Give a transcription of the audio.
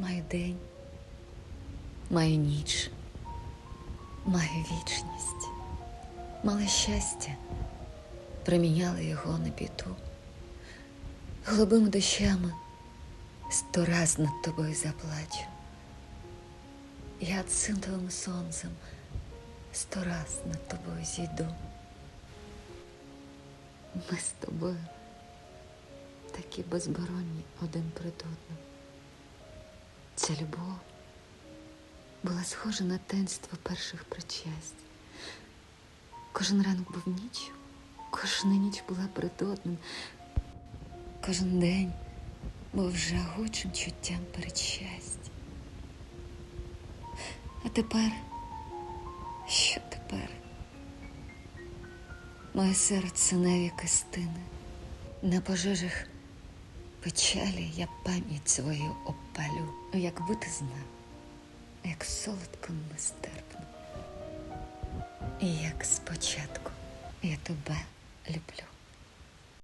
Маю день, маю ніч, маю вічність, мале щастя, приміняли його на біду. Голубими дощами сто раз над тобою заплачу. Я цинтовим сонцем сто раз над тобою зійду. Ми з тобою такі безборонні один перед одним. Ця любов була схожа на таїнство перших причасть. Кожен ранок був ніч, кожна ніч була перед одним. Кожен день був жагучим чуттям передщастя. А тепер, що тепер? Моє серце навіки стине. На пожежах печалі я пам'ять свою опалю. як бути знав, як солодко нестерпно. І як спочатку я тебе люблю.